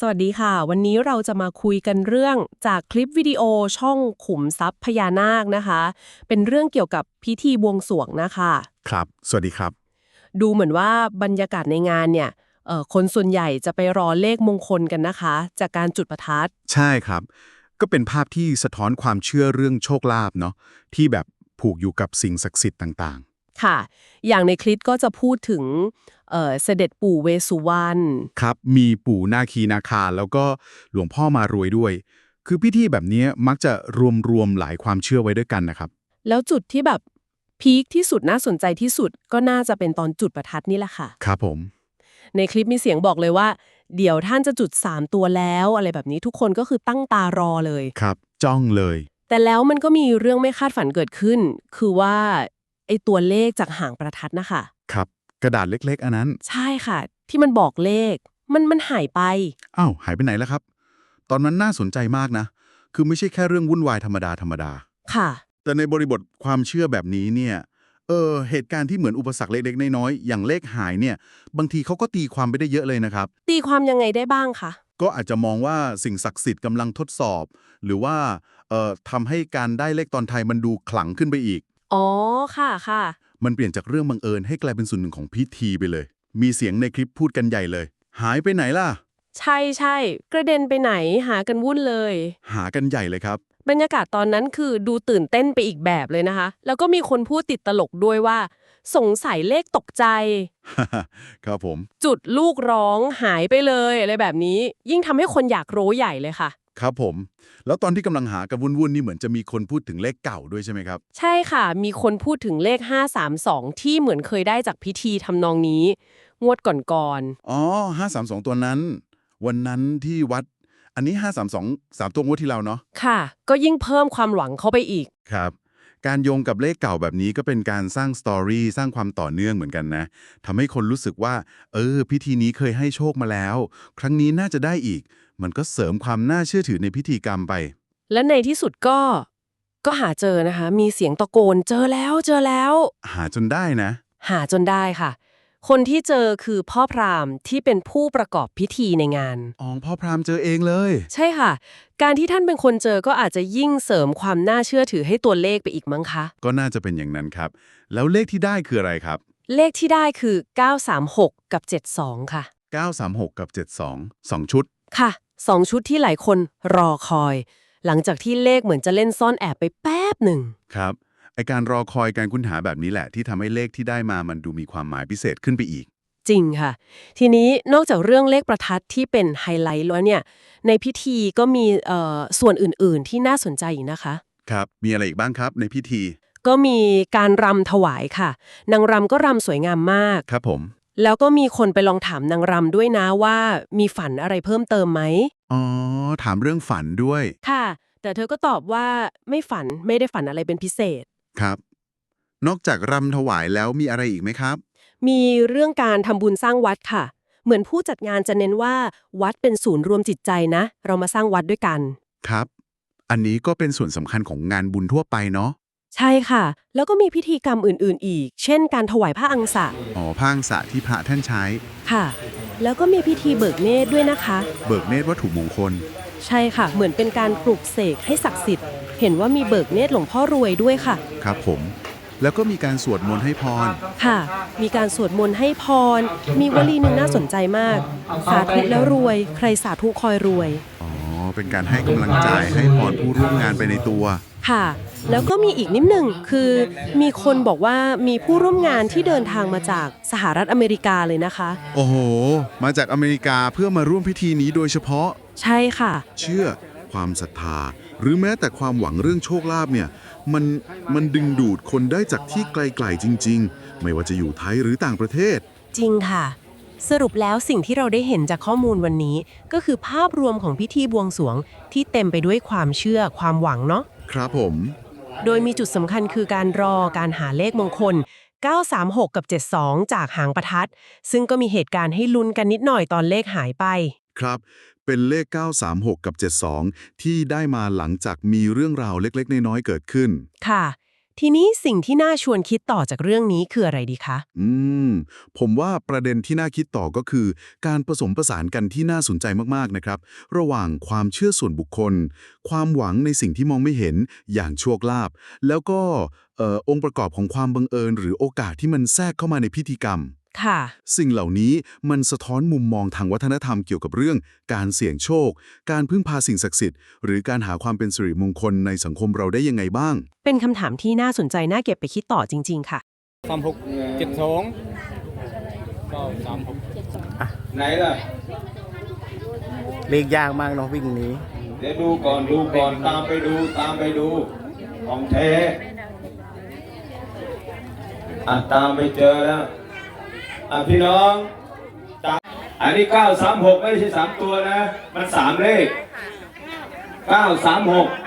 สวัสดีค่ะ วันนี้เราจะมาคุยกันเรื่องจากคลิปวิดีโอช่องขุมทรัพย์พญานาคนะคะ เป็นเรื่องเกี่ยวกับพิธีบวงสรวงนะคะ ครับ สวัสดีครับ ดูเหมือนว่าบรรยากาศในงานเนี่ยเอ่อคนส่วนใหญ่จะไปรอเลขมงคลกันนะคะ จากการจุดประทัดใช่ครับ ก็เป็นภาพที่สะท้อนความเชื่อเรื่องโชคลาภเนาะที่แบบผูกอยู่กับสิ่งศักดิ์สิทธิ์ต่าง ค่ะ อย่างในคลิปก็จะพูดถึงเอ่อเสด็จปู่เวสสุวรรณๆครับ มีปู่นาคีนาคา แล้วก็หลวงพ่อมารวยด้วย คือพิธีแบบนี้มักจะรวมๆหลายความเชื่อไว้ด้วยกันนะครับ แล้วจุดที่แบบพีคที่สุดน่าสนใจที่สุดก็น่าจะเป็นตอนจุดประทัดนี่แหละค่ะ ครับผม ในคลิปมีเสียงบอกเลยว่า เดี๋ยวท่านจะจุด 3 ตัวแล้วอะไรแบบนี้ทุกคนก็คือตั้งตารอเลย ครับ จ้องเลย แต่แล้วมันก็มีเรื่องไม่คาดฝันเกิดขึ้น คือว่า ไอตัวเลขจากหางประทัดนะคะ ครับ กระดาษเล็กๆ อันนั้น ใช่ค่ะ ที่มันบอกเลข มันมันหายไป อ้าว หายไปไหนแล้วครับ ตอนนั้นน่าสนใจมากนะ คือไม่ใช่แค่เรื่องวุ่นวายธรรมดาธรรมดา ค่ะ แต่ในบริบทความเชื่อแบบนี้เนี่ย เออ เหตุการณ์ที่เหมือนอุปสรรคเล็กๆ น้อยๆ อย่างเลขหายเนี่ย บางทีเขาก็ตีความไปได้เยอะเลยนะครับ ตีความยังไงได้บ้างคะ ก็อาจจะมองว่าสิ่งศักดิ์สิทธิ์กำลังทดสอบ หรือว่า เอ่อทำให้การได้เลขตอนไทยมันดูขลังขึ้นไปอีก อ๋อ ค่ะค่ะ มันเปลี่ยนจากเรื่องบังเอิญให้กลายเป็นส่วนหนึ่งของพิธีไปเลย มีเสียงในคลิปพูดกันใหญ่เลย หายไปไหนล่ะ ใช่ใช่ กระเด็นไปไหนหากันวุ่นเลย หากันใหญ่เลยครับ บรรยากาศตอนนั้นคือดูตื่นเต้นไปอีกแบบเลยนะคะ แล้วก็มีคนพูดติดตลกด้วยว่า สงสัยเลขตกใจ ครับผม จุดลูกร้องหายไปเลยอะไรแบบนี้ ยิ่งทำให้คนอยากรู้ใหญ่เลยค่ะ ครับผม แล้วตอนที่กำลังหากันวุ่นๆนี่เหมือนจะมีคนพูดถึงเลขเก่าด้วยใช่ไหมครับ ใช่ค่ะ มีคนพูดถึงเลข 532 ที่เหมือนเคยได้จากพิธีทำนองนี้ งวดก่อนอ๋อ532 ตัวนั้น วันนั้นที่วัด อันนี้ 532 3ตัวงวดที่เราเนาะๆ ค่ะ ก็ยิ่งเพิ่มความหวังเข้าไปอีก ครับ การโยงกับเลขเก่าแบบนี้ก็เป็นการสร้างสตอรี่สร้างความต่อเนื่องเหมือนกันนะทำให้คนรู้สึกว่า เออ พิธีนี้เคยให้โชคมาแล้ว ครั้งนี้น่าจะได้อีก มันก็เสริมความน่าเชื่อถือในพิธีกรรมไป และในที่สุดก็ ก็หาเจอนะคะ มีเสียงตะโกน เจอแล้วเจอแล้ว หาจนได้นะ หาจนได้ค่ะ คนที่เจอคือพ่อพราหมณ์ที่เป็นผู้ประกอบพิธีในงานอ๋อพ่อพรามเจอเองเลย ใช่ค่ะ การที่ท่านเป็นคนเจอก็อาจจะยิ่งเสริมความน่าเชื่อถือให้ตัวเลขไปอีกมั้งคะก็น่าจะเป็นอย่างนั้นครับ แล้วเลขที่ได้คืออะไรครับ เลขที่ได้คือ 936 กับ 72 ค่ะ 936 กับ 72 2 ชุดค่ะ สองชุดที่หลายคนรอคอย หลังจากที่เลขเหมือนจะเล่นซ่อนแอบไปแป๊บหนึ่ง ครับ ไอการรอคอยการค้นหาแบบนี้แหละ ที่ทำให้เลขที่ได้มามันดูมีความหมายพิเศษขึ้นไปอีก จริงค่ะ ทีนี้นอกจากเรื่องเลขประทัดที่เป็นไฮไลท์แล้วเนี่ย ในพิธีก็มีเอ่อส่วนอื่น ๆ ที่น่าสนใจอีกนะคะ ครับ มีอะไรอีกบ้างครับในพิธี ก็มีการรำถวายค่ะ นางรำก็รำสวยงามมาก ครับผม แล้วก็มีคนไปลองถามนางรำด้วยนะว่า มีฝันอะไรเพิ่มเติมไหม อ๋อ ถามเรื่องฝันด้วย ค่ะ แต่เธอก็ตอบว่าไม่ฝันไม่ได้ฝันอะไรเป็นพิเศษ ครับ นอกจากรำถวายแล้วมีอะไรอีกไหมครับ มีเรื่องการทำบุญสร้างวัดค่ะ เหมือนผู้จัดงานจะเน้นว่า วัดเป็นศูนย์รวมจิตใจนะ เรามาสร้างวัดด้วยกัน ครับ อันนี้ก็เป็นส่วนสำคัญของงานบุญทั่วไปเนาะ ใช่ค่ะ แล้วก็มีพิธีกรรมอื่นๆ อีก เช่น การถวายผ้าอังสะอ๋อพางสระที่พระท่านใช้ ค่ะ แล้วก็มีพิธีเบิกเนตรด้วยนะคะ เบิกเนตรวัตถุมงคล ใช่ค่ะ เหมือนเป็นการปลุกเสกให้ศักดิ์สิทธิ์ เห็นว่ามีเบิกเนตรหลวงพ่อรวยด้วยค่ะ ครับผม แล้วก็มีการสวดมนต์ให้พร ค่ะ มีการสวดมนต์ให้พร มีวลีหนึ่งน่าสนใจมาก สาธุแล้วรวย ใครสาธุคอยรวย อ๋อ เป็นการให้กำลังใจให้พรผู้ร่วมงานไปในตัว ค่ะ แล้วก็มีอีกนิดหนึ่งคือมีคนบอกว่ามีผู้ร่วมงานที่เดินทางมาจากสหรัฐอเมริกาเลยนะคะ โอ้โห มาจากอเมริกาเพื่อมาร่วมพิธีนี้โดยเฉพาะ ใช่ค่ะ เชื่อ ความศรัทธา หรือแม้แต่ความหวังเรื่องโชคลาภเนี่ย มันมันดึงดูดคนได้จากที่ไกลๆจริง ๆ ไม่ว่าจะอยู่ไทยหรือต่างประเทศ จริงค่ะ สรุปแล้วสิ่งที่เราได้เห็นจากข้อมูลวันนี้ ก็คือภาพรวมของพิธีบวงสรวงที่เต็มไปด้วยความเชื่อความหวังเนาะ ครับผม โดยมีจุดสำคัญคือการรอการหาเลขมงคล 936 กับ 72 จากหางประทัด ซึ่งก็มีเหตุการณ์ให้ลุ้นกันนิดหน่อยตอนเลขหายไป ครับ เป็นเลข 936 กับ 72 ที่ได้มาหลังจากมีเรื่องราวเล็กๆ น้อยๆ เกิดขึ้น ค่ะ ทีนี้สิ่งที่น่าชวนคิดต่อจากเรื่องนี้คืออะไรดีคะ อืม ผมว่าประเด็นที่น่าคิดต่อก็คือ การผสมผสานกันที่น่าสนใจมากๆนะครับ ระหว่างความเชื่อส่วนบุคคล ความหวังในสิ่งที่มองไม่เห็นอย่างโชคลาภแล้วก็เอ่อองค์ประกอบของความบังเอิญ หรือโอกาสที่มันแทรกเข้ามาในพิธีกรรม ค่ะ สิ่งเหล่านี้มันสะท้อนมุมมองทางวัฒนธรรมเกี่ยวกับเรื่อง การเสี่ยงโชค การพึ่งพาสิ่งศักดิ์สิทธิ์หรือการหาความเป็นสิริมงคลในสังคมเราได้ยังไงบ้าง เป็นคำถามที่น่าสนใจน่าเก็บไปคิดต่อจริง ๆ ค่ะสามหกเจ็ดสองเก้าสามหกไหนล่ะเลขยากมากเนาะวิ่งหนี้ เดี๋ยวดูก่อนดูก่อนตามไปดูตามไปดูของแท้อะตามไปเจอแล้วอะ พี่น้องอันนี้ 936 ไม่ใช่ 3 ตัวนะ มัน 3 เลข 936